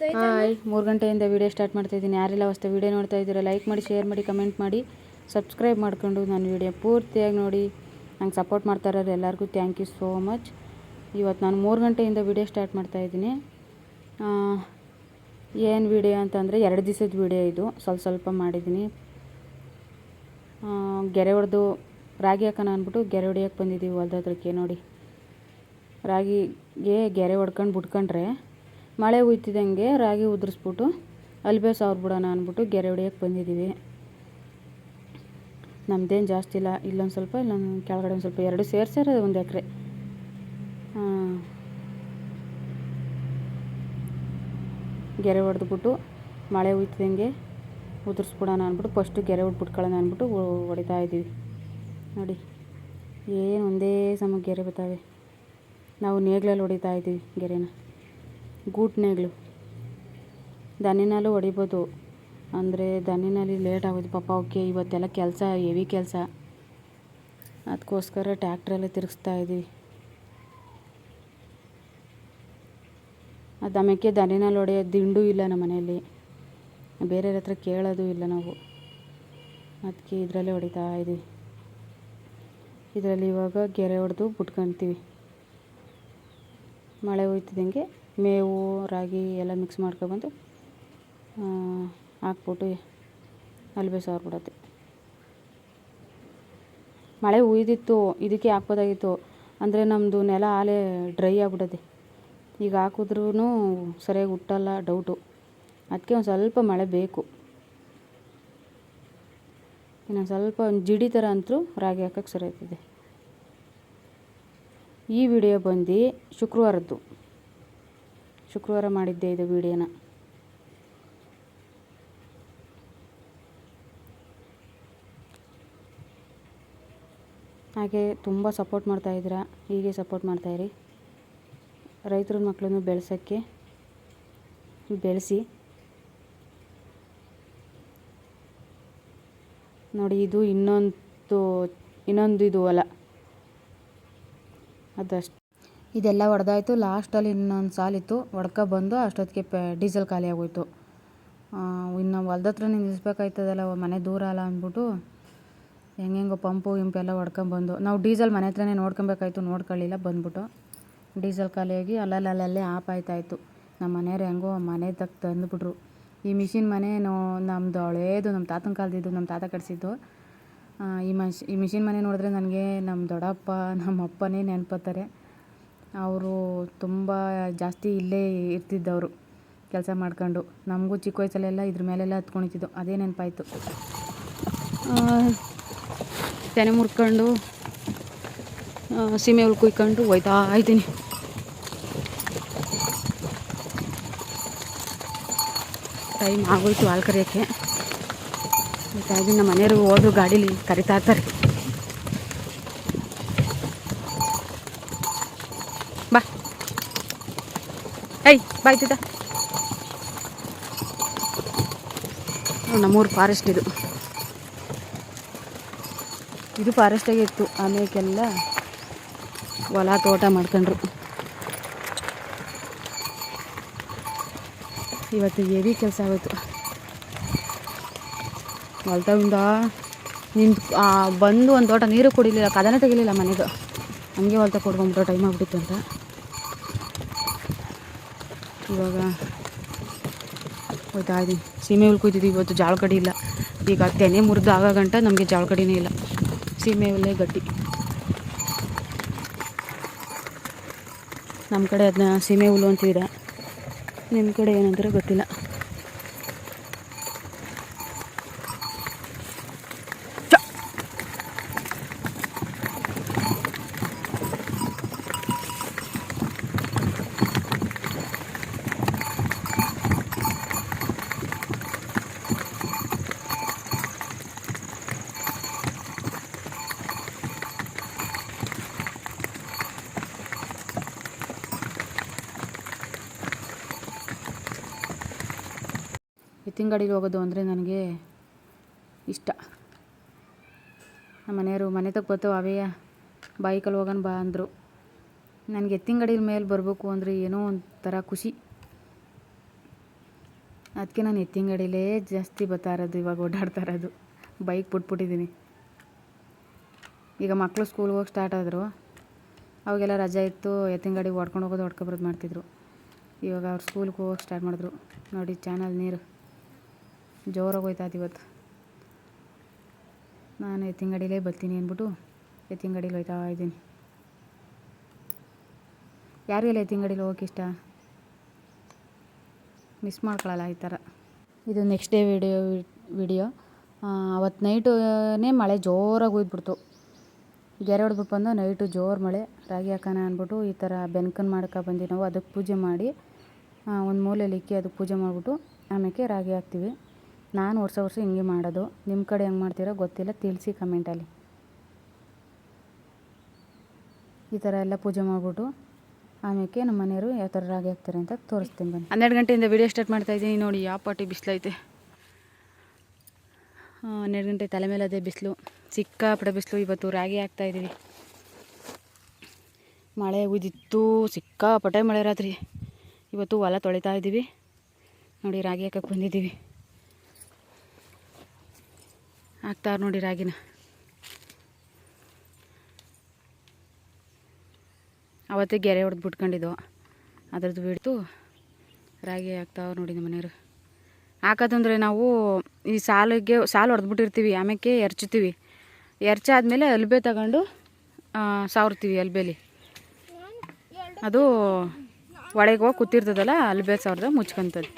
Hi, ಮೂರು ಗಂಟೆಯಿಂದ video start ಮಾಡ್ತಾ ಇದ್ದೀನಿ. ಯಾರೆಲ್ಲ ಹೊಸ್ತು ವೀಡಿಯೋ ನೋಡ್ತಾ ಇದ್ದೀರಾ ಲೈಕ್ ಮಾಡಿ ಶೇರ್ ಮಾಡಿ ಕಮೆಂಟ್ ಮಾಡಿ ಸಬ್ಸ್ಕ್ರೈಬ್ ಮಾಡ್ಕೊಂಡು ನಾನು ವೀಡಿಯೋ ಪೂರ್ತಿಯಾಗಿ ನೋಡಿ. ನಂಗೆ ಸಪೋರ್ಟ್ ಮಾಡ್ತಾ ಇರೋರು ಎಲ್ಲರಿಗೂ ಥ್ಯಾಂಕ್ ಯು ಸೋ ಮಚ್ ಇವತ್ತು ನಾನು ಮೂರು ಗಂಟೆಯಿಂದ ವೀಡಿಯೋ ಸ್ಟಾರ್ಟ್ ಮಾಡ್ತಾ ಇದ್ದೀನಿ. ಏನು ವೀಡಿಯೋ ಅಂತಂದರೆ ಎರಡು ದಿವಸದ ವೀಡಿಯೋ ಇದು. ಸ್ವಲ್ಪ ಸ್ವಲ್ಪ ಮಾಡಿದ್ದೀನಿ. ಗೆರೆ ಹೊಡೆದು ರಾಗಿ ಹಾಕೋಣ ಅಂದ್ಬಿಟ್ಟು ಗೆರೆ ಹೊಡಿಯೋಕೆ ಬಂದಿದ್ದೀವಿ ಹೊಲ್ದ ಹತ್ರಕ್ಕೆ ನೋಡಿ. ರಾಗಿಗೆ ಗೆರೆ ಹೊಡ್ಕೊಂಡು ಬಿಟ್ಕೊಂಡ್ರೆ ಮಳೆ ಉಯ್ತಿದ್ದಂಗೆ ರಾಗಿ ಉದುರಿಸ್ಬಿಟ್ಟು ಅಲ್ಬೇ ಬಿಡೋಣ ಅಂದ್ಬಿಟ್ಟು ಗೆರೆ ಹೊಡಿಯೋಕೆ ಬಂದಿದ್ದೀವಿ. ನಮ್ಮದೇನು ಜಾಸ್ತಿ ಇಲ್ಲ. ಇಲ್ಲೊಂದು ಸ್ವಲ್ಪ, ಇಲ್ಲೊಂದು ಕೆಳಗಡೆ ಒಂದು ಸ್ವಲ್ಪ ಎರಡು ಸೇರಿಸ್ಯಾರ ಒಂದು ಎಕರೆ. ಗೆರೆ ಹೊಡೆದ್ಬಿಟ್ಟು ಮಳೆ ಉಯ್ತಿದ್ದಂಗೆ ಉದುರಿಸ್ಬಿಡೋಣ ಅಂದ್ಬಿಟ್ಟು ಫಸ್ಟು ಗೆರೆ ಹೊಡ್ಬಿಟ್ಕೊಳ್ಳೋಣ ಅಂದ್ಬಿಟ್ಟು ಹೊಡಿತಾ ಇದ್ದೀವಿ. ನೋಡಿ, ಏನು ಒಂದೇ ಸಮ ಗೆರೆ ಬರ್ತವೆ. ನಾವು ನೇಗ್ಲಲ್ಲಿ ಹೊಡಿತಾ ಇದ್ದೀವಿ ಗೆರೆನ. ಗೂಟ್ ನೇಗ್ಲು ದನಿನಲ್ಲೂ ಹೊಡಿಬೋದು. ಅಂದರೆ ದನಿನಲ್ಲಿ ಲೇಟ್ ಆಗೋದು ಪಾಪ ಅವಕ್ಕೆ ಇವತ್ತೆಲ್ಲ ಕೆಲಸ, ಹೆವಿ ಕೆಲಸ. ಅದಕ್ಕೋಸ್ಕರ ಟ್ಯಾಕ್ಟ್ರಲ್ಲೇ ತಿರುಗಿಸ್ತಾ ಇದ್ದೀವಿ ಅದು ಆಮೇಲೆ ದನಿನಲ್ಲಿ ಹೊಡೆಯೋ ದಿಂಡು ಇಲ್ಲ ನಮ್ಮ ಮನೆಯಲ್ಲಿ. ಬೇರೆಯವ್ರ ಹತ್ರ ಕೇಳೋದು ಇಲ್ಲ ನಾವು. ಅದಕ್ಕೆ ಇದರಲ್ಲೇ ಹೊಡಿತಾ ಇದ್ದೀವಿ ಇದರಲ್ಲಿ ಇವಾಗ ಗೆರೆ ಹೊಡೆದು ಬಿಟ್ಕೊಳ್ತೀವಿ ಮಳೆ ಹೋಯ್ತಿದ್ದಂಗೆ ಮೇವು, ರಾಗಿ ಎಲ್ಲ ಮಿಕ್ಸ್ ಮಾಡ್ಕೊಬಂದು ಹಾಕ್ಬಿಟ್ಟು ಅಲ್ಲಿ ಬಿಡತ್ತೆ. ಮಳೆ ಉಯ್ದಿತ್ತು, ಇದಕ್ಕೆ ಹಾಕ್ಬೋದಾಗಿತ್ತು. ಅಂದರೆ ನಮ್ಮದು ನೆಲ ಆಲೇ ಡ್ರೈ ಆಗ್ಬಿಡತ್ತೆ. ಈಗ ಹಾಕಿದ್ರೂ ಸರಿಯಾಗಿ ಹುಟ್ಟಲ್ಲ ಡೌಟು ಅದಕ್ಕೆ ಒಂದು ಸ್ವಲ್ಪ ಮಳೆ ಬೇಕು. ಇನ್ನೊಂದು ಸ್ವಲ್ಪ ಒಂದು ಜಿಡಿ ಥರ ಅಂತೂ ರಾಗಿ ಹಾಕೋಕ್ಕೆ ಸರಿ ಆಗ್ತದೆ ಈ ವಿಡಿಯೋ ಬಂದು ಶುಕ್ರವಾರದ್ದು. ಶುಕ್ರವಾರ ಮಾಡಿದ್ದೆ ಇದು ವಿಡಿಯೋನ. ಹಾಗೆ ತುಂಬ ಸಪೋರ್ಟ್ ಮಾಡ್ತಾಯಿದ್ದೀರಾ ಹೀಗೆ ಸಪೋರ್ಟ್ ಮಾಡ್ತಾಯಿರಿ ರೈತರ ಮಕ್ಕಳನ್ನು ಬೆಳೆಸೋಕ್ಕೆ ಬೆಳೆಸಿ. ನೋಡಿ, ಇದು ಇನ್ನೊಂದು ಇನ್ನೊಂದು ಇದು ಹೊಲ ಅದಷ್ಟು. ಇದೆಲ್ಲ ಹೊಡೆದಾಯ್ತು ಲಾಸ್ಟಲ್ಲಿ ಇನ್ನೊಂದು ಸಾಲಿತ್ತು ಹೊಡ್ಕೊ ಬಂದು ಅಷ್ಟೊತ್ತಿಗೆ ಪೆ, ಡೀಸೆಲ್ ಖಾಲಿ ಆಗೋಯ್ತು. ಇನ್ನು ಹೊಲ್ದ ಹತ್ರ ನಿಲ್ಲಿಸ್ಬೇಕಾಯ್ತದಲ್ಲ ಮನೆ ದೂರ ಅಲ್ಲ ಅಂದ್ಬಿಟ್ಟು ಹೆಂಗೆಂಗೋ ಪಂಪು ಗಿಂಪು ಎಲ್ಲ ಹೊಡ್ಕೊಂಬಂದು ನಾವು ಡೀಸೆಲ್ ಮನೆ ಹತ್ರನೇ ನೋಡ್ಕೊಬೇಕಾಯ್ತು, ನೋಡ್ಕೊಳ್ಳಿಲ್ಲ, ಬಂದ್ಬಿಟ್ಟು. ಡೀಸೆಲ್ ಖಾಲಿಯಾಗಿ ಅಲ್ಲಲ್ಲಲ್ಲೇ ಆಪ್ ಆಯ್ತಾಯಿತ್ತು ನಮ್ಮ ಮನೆಯವ್ರು ಹೆಂಗೋ ಮನೆ ತಕ್ಕ ತಂದುಬಿಟ್ರು. ಈ ಮಿಷಿನ್ ಮನೆ ನೋ ನಮ್ಮದು ಹಳೇದು, ನಮ್ಮ ತಾತನ ಕಾಲದಿದ್ದು, ನಮ್ಮ ತಾತ ಕಟ್ಸಿದ್ದು. ಈ ಮಷ್, ಈ ಮಿಷಿನ್ ಮನೆ ನೋಡಿದ್ರೆ ನನಗೆ ನಮ್ಮ ದೊಡ್ಡಪ್ಪ, ನಮ್ಮ ಅಪ್ಪನೇ ನೆನಪತ್ತಾರೆ. ಅವರು ತುಂಬ ಜಾಸ್ತಿ ಇಲ್ಲೇ ಇರ್ತಿದ್ದವರು ಕೆಲಸ ಮಾಡ್ಕೊಂಡು. ನಮಗೂ ಚಿಕ್ಕ ವಯಸ್ಸಲ್ಲೆಲ್ಲ ಇದ್ರ ಮೇಲೆಲ್ಲ ಹತ್ಕೊಂಡಿದ್ದು ಅದೇ ನೆನಪಾಯ್ತು. ತೆನೆ ಮುರ್ಕೊಂಡು ಸೀಮೆ ಹುಲ್ ಕುಯ್ಕೊಂಡು ಹೋಯ್ತಾ ಇದ್ದೀನಿ. ಟೈಮ್ ಆಗೋಯ್ತು ಹಾಲು ಕರೆಯೋಕ್ಕೆ. ಇದ್ದೀನಿ ನಮ್ಮ ಮನೆಯವರು ಹೋದ್ರು ಗಾಡೀಲಿ ಕರಿತಾ ಇರ್ತಾರೆ. ಏಯ್ ಬಾಯ್ತಿದ್ದ ನಮ್ಮೂರು ಫಾರೆಸ್ಟ್ ಇದು. ಇದು ಫಾರೆಸ್ಟಾಗೆ ಇತ್ತು. ಆಮೇಲೆಲ್ಲ ಹೊಲ ತೋಟ ಮಾಡ್ಕೊಂಡ್ರು. ಇವತ್ತು ಹೆವಿ ಕೆಲಸ ಆಗೋಯ್ತು. ಹೊಲ್ತವಿಂದ ನಿಂತು ಬಂದು ಒಂದು ತೋಟ ನೀರು ಕುಡಿಲಿಲ್ಲ, ಕದನ ತೆಗಿಲಿಲ್ಲ ಮನೆಗೆ. ಹಂಗೆ ಹೊಲ್ತಾ ಕೊಡ್ಕೊಂಬಿಟ್ಟು ಟೈಮ್ ಆಗ್ಬಿಟ್ಟಿತ್ತು ಅಂತ. ಇವಾಗ ಹೋಯ್ತಾ ಇದ್ದೀನಿ. ಸೀಮೆ ಹುಲ್ ಕುಯ್ತಿದ್ದೀವಿ ಇವತ್ತು ಜಾಳ ಕಡಿ ಇಲ್ಲ. ಈಗ ತೆನೆ ಮುರಿದು ಆಗೋ ಗಂಟ ನಮಗೆ ಜಾಳ ಕಡಿನೇ ಇಲ್ಲ. ಸೀಮೆ ಹುಲ್ಲೇ ಗಟ್ಟಿ. ನಮ್ಮ ಕಡೆ ಅದನ್ನ ಸೀಮೆ ಹುಲ್ಲು ಅಂತಿದೆ ನಿಮ್ಮ ಕಡೆ ಏನಂತಾರೆ ಗೊತ್ತಿಲ್ಲ. ಎತ್ತಿನ ಗಾಡೀಲಿ ಹೋಗೋದು ಅಂದರೆ ನನಗೆ ಇಷ್ಟ. ನಮ್ಮ ಮನೆಯವರು ಮನೆ ತಗ ಬರ್ತಾವೆ ಅವೇ ಬೈಕಲ್ಲಿ ಹೋಗೋಣ ಬಾ ಅಂದರು. ನನಗೆ ಎತ್ತಿನ ಮೇಲೆ ಬರಬೇಕು ಅಂದರೆ ಏನೋ ಒಂಥರ ಖುಷಿ. ಅದಕ್ಕೆ ನಾನು ಎತ್ತಿನ ಜಾಸ್ತಿ ಬರ್ತಾ ಇರೋದು, ಇವಾಗ ಓಡಾಡ್ತಾ ಇರೋದು. ಬೈಕ್ ಬಿಟ್ಬಿಟ್ಟಿದ್ದೀನಿ ಈಗ ಮಕ್ಕಳು ಸ್ಕೂಲ್ಗೆ ಹೋಗಿ ಸ್ಟಾರ್ಟ್ ಆದರು. ಅವಾಗೆಲ್ಲ ರಜೆ ಇತ್ತು ಎತ್ತಿನ ಗಾಡಿ ಓಡ್ಕೊಂಡು ಹೋಗೋದು ಹೊಡ್ಕೊಬರೋದು ಮಾಡ್ತಿದ್ರು. ಇವಾಗ ಅವ್ರು ಸ್ಕೂಲ್ಗೆ ಹೋಗಿ ಸ್ಟಾರ್ಟ್ ಮಾಡಿದ್ರು. ನೋಡಿ ಚಾನಲ್ ನೀರು. ಜೋರಾಗಿ ಹೋಯ್ತಾ ಇವತ್ತು. ನಾನು ಎತ್ತಿಂಗಡಿಲೇ ಬರ್ತೀನಿ ಅಂದ್ಬಿಟ್ಟು ಎತ್ತಿಂಗಡಿಲಿ ಗಾಡೀಲಿ ಹೋಯ್ತಾ ಇದ್ದೀನಿ. ಯಾರಿಗೆಲ್ಲ ಎತ್ತಿಂಗಡಿಲಿ ಗಾಡೀಲಿ ಹೋಗೋಕೆ ಇಷ್ಟ? ಮಿಸ್ ಮಾಡ್ಕೊಳ್ಳಲ್ಲ ಈ ಥರ. ಇದು ನೆಕ್ಸ್ಟ್ ಡೇ ವಿಡಿಯೋ ವಿಡಿಯೋ ಅವತ್ತು ನೈಟೇ ಮಳೆ ಜೋರಾಗಿ ಹೋಯ್ಬಿಡ್ತು. ಗೆರೆ ಹೊಡೆದ್ಬಿಟ್ಟು ಬಂದು ನೈಟು ಜೋರು ಮಳೆ. ರಾಗಿ ಹಾಕೋಣ ಅಂದ್ಬಿಟ್ಟು ಈ ಥರ ಬೆನ್ಕನ್ ಮಾಡ್ಕೊ ಬಂದು ನಾವು. ಅದಕ್ಕೆ ಪೂಜೆ ಮಾಡಿ ಒಂದು ಮೂಲೆಯಲ್ಲಿ ಇಕ್ಕಿ ಅದಕ್ಕೆ ಪೂಜೆ ಮಾಡಿಬಿಟ್ಟು ಆಮೇಲೆ ರಾಗಿ ಹಾಕ್ತೀವಿ. ನಾನು ವರ್ಷ ವರ್ಷ ಹಿಂಗೆ ಮಾಡೋದು. ನಿಮ್ಮ ಕಡೆ ಹೆಂಗೆ ಮಾಡ್ತೀರೋ ಗೊತ್ತಿಲ್ಲ. ತಿಳಿಸಿ ಕಮೆಂಟಲ್ಲಿ. ಈ ಥರ ಎಲ್ಲ ಪೂಜೆ ಮಾಡಿಬಿಟ್ಟು ಆಮೇಲೆ ನಮ್ಮ ಮನೆಯವರು ಯಾವ ಥರ ರಾಗಿ ಹಾಕ್ತಾರೆ ಅಂತ ತೋರಿಸ್ತೀನಿ ಬನ್ನಿ. ಹನ್ನೆರಡು ಗಂಟೆಯಿಂದ ವಿಡಿಯೋ ಸ್ಟಾರ್ಟ್ ಮಾಡ್ತಾ ಇದ್ದೀನಿ. ನೋಡಿ, ಯಾವ ಪಾಟಿ ಬಿಸಿಲೈತೆ. ಹನ್ನೆರಡು ಗಂಟೆ ತಲೆ ಮೇಲೆ ಅದೇ ಬಿಸಿಲು. ಸಿಕ್ಕಾಪಟ್ಟೆ ಬಿಸಿಲು. ಇವತ್ತು ರಾಗಿ ಹಾಕ್ತಾ ಇದ್ದೀವಿ. ಮಳೆ ಉದಿತ್ತು ಸಿಕ್ಕಾಪಟ್ಟೆ ಮಳೆ ರಾತ್ರಿ. ಇವತ್ತು ಹೊಲ ತೊಳಿತಾ ಇದ್ದೀವಿ. ನೋಡಿ, ರಾಗಿ ಹಾಕಕ್ಕೆ ಬಂದಿದ್ದೀವಿ. ಹಾಕ್ತಾವ್ರು ನೋಡಿ ರಾಗಿನ. ಅವತ್ತೇ ಗೆರೆ ಹೊಡೆದು ಬಿಟ್ಕೊಂಡಿದ್ದೋ ಅದ್ರದ್ದು ಬಿಡ್ತು. ರಾಗಿ ಹಾಕ್ತಾವ್ರು ನೋಡಿ ನಮ್ಮ ಮನೆಯವರು. ನಾವು ಈ ಸಾಲಿಗೆ ಸಾಲು ಹೊಡೆದ್ಬಿಟ್ಟಿರ್ತೀವಿ ಆಮೇಲೆ ಎರಚ್ತೀವಿ. ಎರ್ಚಾದ್ಮೇಲೆ ಅಲ್ಬೆ ತಗೊಂಡು ಸಾವ್ರ್ತೀವಿ ಅಲ್ಬೇಲಿ ಅದು ಒಳಗೆ ಹೋಗಿ ಕೂತಿರ್ತದಲ್ಲ ಅಲ್ಬೆ ಸಾವಿರದ ಮುಚ್ಕೊಂತದ್ದು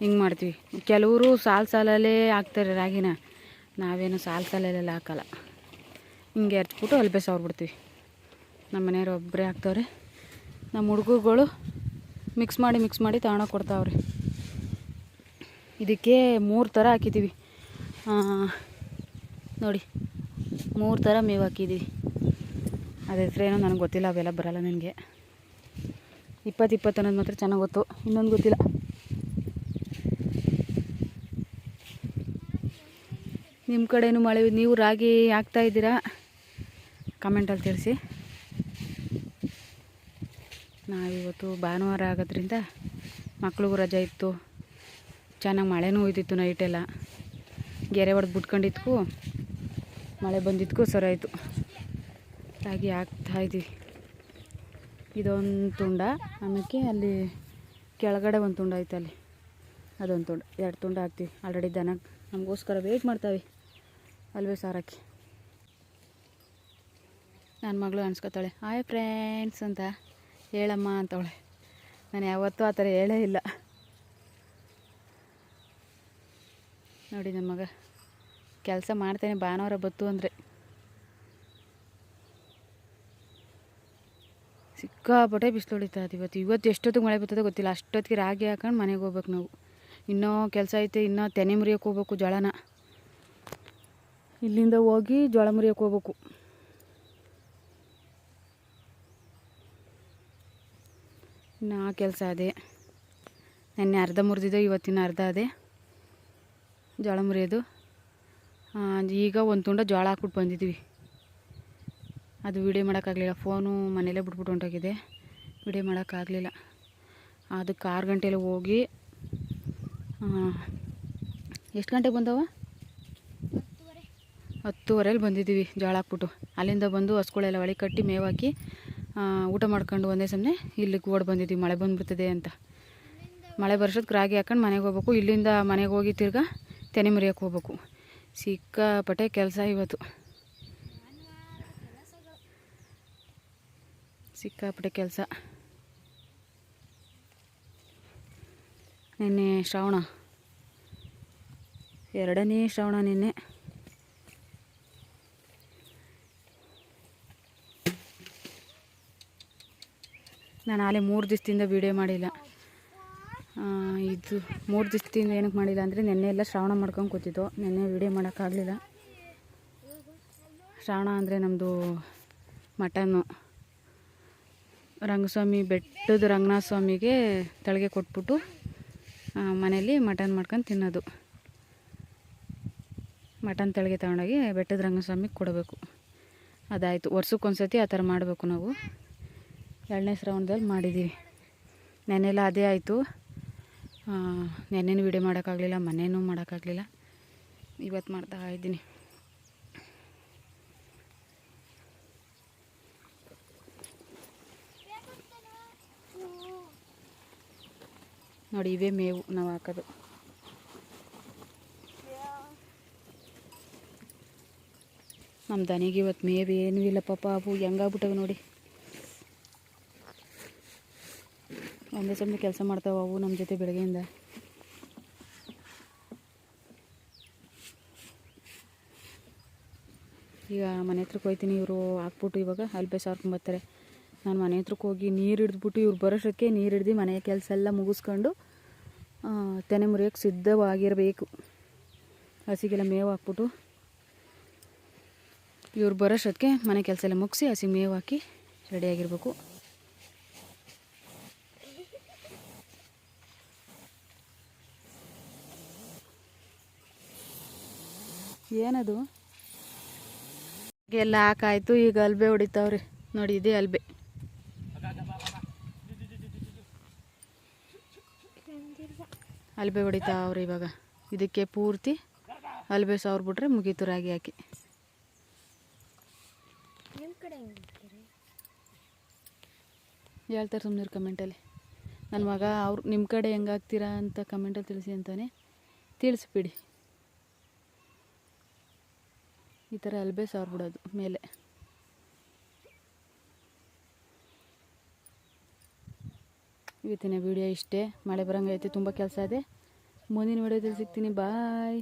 ಹಿಂಗೆ ಮಾಡ್ತೀವಿ. ಕೆಲವರು ಸಾಲು ಸಾಲಲ್ಲೇ ಹಾಕ್ತಾರೆ ರಾಗಿನ. ನಾವೇನು ಸಾಲು ಸಾಲಲ್ಲೆಲ್ಲ ಹಾಕಲ್ಲ. ಹಿಂಗೆ ಎರ್ಚ್ಬಿಟ್ಟು ಅಲ್ಬೆ ಸಾವ್ರ್ಬಿಡ್ತೀವಿ ನಮ್ಮ ಮನೆಯವ್ರು ಒಬ್ಬರೇ ಹಾಕ್ತವ್ರೆ ನಮ್ಮ ಹುಡುಗರುಗಳು ಮಿಕ್ಸ್ ಮಾಡಿ ಮಿಕ್ಸ್ ಮಾಡಿ ತಗೊಂಡೋಗಿ ಕೊಡ್ತಾವ್ರಿ. ಇದಕ್ಕೆ ಮೂರು ಥರ ಹಾಕಿದ್ದೀವಿ ನೋಡಿ, ಮೂರು ಥರ ಮೇವು ಹಾಕಿದ್ದೀವಿ ಅದ್ರ ಹೆಸ್ರೇನೋ ನನಗೆ ಗೊತ್ತಿಲ್ಲ, ಅವೆಲ್ಲ ಬರಲ್ಲ ನನಗೆ. ಇಪ್ಪತ್ತು ಇಪ್ಪತ್ತು ಅನ್ನೋದು ಮಾತ್ರ ಚೆನ್ನಾಗಿ ಗೊತ್ತು. ಇನ್ನೊಂದು ಗೊತ್ತಿಲ್ಲ. ನಿಮ್ಮ ಕಡೆಯೂ ಮಳೆ ನೀವು ರಾಗಿ ಹಾಕ್ತಾ ಇದ್ದೀರಾ? ಕಮೆಂಟಲ್ಲಿ ತಿಳಿಸಿ. ನಾವಿವತ್ತು ಭಾನುವಾರ ಆಗೋದ್ರಿಂದ ಮಕ್ಳಿಗೂ ರಜೆ ಇತ್ತು. ಚೆನ್ನಾಗಿ ಮಳೆನೂ ಹೋಯ್ತಿತ್ತು ನೈಟೆಲ್ಲ ಗೆರೆ ಹೊಡೆದು ಬಿಟ್ಕೊಂಡಿದ್ಕು. ಮಳೆ ಸರಿ ಆಯಿತು. ರಾಗಿ ಹಾಕ್ತಾಯಿದ್ದೀವಿ ಇದೊಂದು ತುಂಡ. ಆಮೇಲೆ ಅಲ್ಲಿ ಕೆಳಗಡೆ ಒಂದು ತುಂಡ ಐತೆ ಅಲ್ಲಿ. ಅದೊಂದು ತುಂಡ. ಎರಡು ತುಂಡ ಹಾಕ್ತೀವಿ. ಆಲ್ರೆಡಿ ದನ ನಮಗೋಸ್ಕರ ವೆಯ್ಟ್ ಮಾಡ್ತಾವೆ. ಅಲ್ವೇ ಸಾರಕ್ಕೆ. ನನ್ನ ಮಗಳು ಅನ್ಸ್ಕೊತಾಳೆ, ಹಾಯ್ ಫ್ರೆಂಡ್ಸ್ ಅಂತ. ಹೇಳಮ್ಮ ಅಂತವಳೆ. ನಾನು ಯಾವತ್ತೂ ಆ ಥರ ಹೇಳೇ ಇಲ್ಲ. ನೋಡಿ ನನ್ನ ಮಗ, ಕೆಲಸ ಮಾಡ್ತೇನೆ, ಭಾನುವಾರ ಬತ್ತು ಅಂದರೆ. ಸಿಕ್ಕಾಪಟ್ಟೆ ಬಿಸಿಲು ಹೊಡಿತಾ ಇವತ್ತು. ಇವತ್ತು ಎಷ್ಟೊತ್ತಿಗೆ ಮಳೆ ಬರ್ತದೆ ಗೊತ್ತಿಲ್ಲ. ಅಷ್ಟೊತ್ತಿಗೆ ರಾಗಿ ಹಾಕೊಂಡು ಮನೆಗೆ ಹೋಗ್ಬೇಕು ನಾವು. ಇನ್ನೂ ಕೆಲಸ ಐತೆ, ಇನ್ನೂ ತೆನೆ ಮುರಿಯೋಕೆ ಹೋಗ್ಬೇಕು ಜೋಳನ. ಇಲ್ಲಿಂದ ಹೋಗಿ ಜೋಳ ಮುರಿಯೋಕೆ ಹೋಗ್ಬೇಕು. ಇನ್ನು ಆ ಕೆಲಸ ಅದೇ. ನೆನ್ನೆ ಅರ್ಧ ಮುರಿದಿದ್ದು ಇವತ್ತಿನ ಅರ್ಧ ಅದೇ. ಜೋಳ ಮುರಿಯೋದು ಈಗ ಒಂದು ತುಂಡ ಜೋಳ ಹಾಕ್ಬಿಟ್ಟು ಬಂದಿದ್ವಿ. ಅದು ವಿಡಿಯೋ ಮಾಡೋಕ್ಕಾಗಲಿಲ್ಲ. ಫೋನು ಮನೇಲೇ ಬಿಟ್ಬಿಟ್ಟು ಹೊಂಟೋಗಿದೆ. ವಿಡಿಯೋ ಮಾಡೋಕ್ಕಾಗಲಿಲ್ಲ. ಅದಕ್ಕೆ ಆರು ಗಂಟೆಲಿ ಹೋಗಿ ಎಷ್ಟು ಗಂಟೆಗೆ ಬಂದವ? ಹತ್ತುವರೆಲಿ ಬಂದಿದ್ದೀವಿ ಜೋಳ ಹಾಕ್ಬಿಟ್ಟು. ಅಲ್ಲಿಂದ ಬಂದು ಹಸ್ಗಳೆಲ್ಲ ಒಳಗೆ ಕಟ್ಟಿ ಮೇವಾಕಿ ಊಟ ಮಾಡ್ಕೊಂಡು ಒಂದೇ ಸಮನೆ ಇಲ್ಲಿಗೆ ಓಡಿ ಬಂದಿದ್ದೀವಿ. ಮಳೆ ಬಂದುಬಿಡ್ತದೆ ಅಂತ. ಮಳೆ ಬರ್ಸೋದಕ್ಕೆ ರಾಗಿ ಹಾಕೊಂಡು ಮನೆಗೆ ಹೋಗ್ಬೇಕು. ಇಲ್ಲಿಂದ ಮನೆಗೆ ಹೋಗಿ ತಿರ್ಗಾ ತೆನೆ ಮುರಿಯೋಕೆ ಹೋಗ್ಬೇಕು. ಸಿಕ್ಕಾಪಟ್ಟೆ ಕೆಲಸ ಇವತ್ತು. ಸಿಕ್ಕಾಪಟ್ಟೆ ಕೆಲಸ. ನಿನ್ನೆ ಶ್ರಾವಣ. ಎರಡನೇ ಶ್ರಾವಣ ನಿನ್ನೆ. ನಾನು ಆಲೇ ಮೂರು ದಿವಸದಿಂದ ವೀಡಿಯೋ ಮಾಡಿಲ್ಲ. ಇದು ಮೂರು ದಿವಸದಿಂದ ಏನಕ್ಕೆ ಮಾಡಿಲ್ಲ ಅಂದರೆ ನೆನ್ನೆ ಎಲ್ಲ ಶ್ರಾವಣ ಮಾಡ್ಕೊಂಡು ಕೂತಿದ್ದು. ನೆನ್ನೆ ವೀಡಿಯೋ ಮಾಡೋಕ್ಕಾಗಲಿಲ್ಲ ಶ್ರಾವಣ ಅಂದರೆ ನಮ್ಮದು ಮಟನ್ನು. ರಂಗಸ್ವಾಮಿ ಬೆಟ್ಟದ ರಂಗನಾಥ ಸ್ವಾಮಿಗೆ ತಳಿಗೆ ಕೊಟ್ಬಿಟ್ಟು ಮನೇಲಿ ಮಟನ್ ಮಾಡ್ಕೊಂಡು ತಿನ್ನೋದು. ಮಟನ್ ತಳಿಗೆ ತಗೊಂಡೋಗಿ ಬೆಟ್ಟದ ರಂಗಸ್ವಾಮಿಗೆ ಕೊಡಬೇಕು. ಅದಾಯಿತು. ವರ್ಷಕ್ಕೊಂದ್ಸತಿ ಆ ಥರ ಮಾಡಬೇಕು ನಾವು. ಎರಡನೇ ಶ್ರಾವಣದಲ್ಲಿ ಮಾಡಿದ್ದೀವಿ. ನೆನೆಲ್ಲ ಅದೇ ಆಯಿತು. ನೆನೆನೂ ವೀಡಿಯೋ ಮಾಡೋಕ್ಕಾಗಲಿಲ್ಲ, ಮನೇನೂ ಮಾಡೋಕ್ಕಾಗಲಿಲ್ಲ. ಇವತ್ತು ಮಾಡ್ತಾ ಇದ್ದೀನಿ. ನೋಡಿ, ಇವೇ ಮೇವು ನಾವು ಹಾಕೋದು. ನಮ್ಮ ದನಿಗೆ ಇವತ್ತು ಮೇವು ಏನೂ ಇಲ್ಲ ಪಾಪ. ಅವು ಹೆಂಗಾಗ್ಬಿಟ್ಟವೆ ನೋಡಿ. ಒಂದೇ ಸಮಯ ಕೆಲಸ ಮಾಡ್ತಾವೆ ಅವು ನಮ್ಮ ಜೊತೆ ಬೆಳಗ್ಗೆಯಿಂದ. ಈಗ ಮನೆ ಹತ್ರಕ್ಕೆ ಹೋಗ್ತೀನಿ ಇವರು ಹಾಕ್ಬಿಟ್ಟು ಇವಾಗ ಅಲ್ಪೆ ಸಾರ್ಕೊಂಬರ್ತಾರೆ ನಾನು ಮನೆ ಹತ್ರಕ್ಕೆ ಹೋಗಿ ನೀರು ಹಿಡಿದ್ಬಿಟ್ಟು ಇವ್ರು ಬರೋಷಕ್ಕೆ ನೀರು ಹಿಡ್ದು ಮನೆಯ ಕೆಲಸ ಎಲ್ಲ ಮುಗಿಸ್ಕೊಂಡು ತೆನೆ ಮುರಿಯೋಕ್ಕೆ ಸಿದ್ಧವಾಗಿರಬೇಕು. ಹಸಿಗೆಲ್ಲ ಮೇವು ಹಾಕ್ಬಿಟ್ಟು ಇವ್ರು ಬರೋಷ್ಟೊತ್ತಿಗೆ ಮನೆ ಕೆಲಸ ಎಲ್ಲ ಮುಗಿಸಿ ಹಸಿ ಮೇವು ಹಾಕಿ ರೆಡಿಯಾಗಿರ್ಬೇಕು ಏನದು? ಎಲ್ಲ ಹಾಕಾಯ್ತು ಈಗ ಅಲ್ಬೆ ಹೊಡಿತಾವ್ರಿ. ನೋಡಿ ಇದೇ ಅಲ್ಬೆ. ಅಲ್ಬೆ ಹೊಡಿತಾವ್ರಿ ಇವಾಗ. ಇದಕ್ಕೆ ಪೂರ್ತಿ ಅಲ್ಬೆ ಸಾವಿರ ಬಿಟ್ರೆ ಮುಗೀತು ರಾಗಿ ಹಾಕಿ. ಹೇಳ್ತಾರೆ ಸುಮ್ಮನೆ ಕಮೆಂಟಲ್ಲಿ. ನನ್ನ ಮಗ ಅವ್ರು ನಿಮ್ಮ ಕಡೆ ಹೆಂಗೆ ಹಾಕ್ತೀರಾ ಅಂತ ಕಮೆಂಟಲ್ಲಿ ತಿಳಿಸಿ ಅಂತಾನೆ. ತಿಳಿಸ್ಬಿಡಿ. ಈ ಥರ ಅಲ್ಬೆ ಸಾರು ಬಿಡೋದು ಮೇಲೆ. ಇವತ್ತಿನ ವಿಡಿಯೋ ಇಷ್ಟೇ. ಮಳೆ ಬರೋಂಗೈತೆ ತುಂಬ ಕೆಲಸ ಇದೆ. ಮುಂದಿನ ವಿಡಿಯೋದಲ್ಲಿ ಸಿಗ್ತೀನಿ. ಬಾಯ್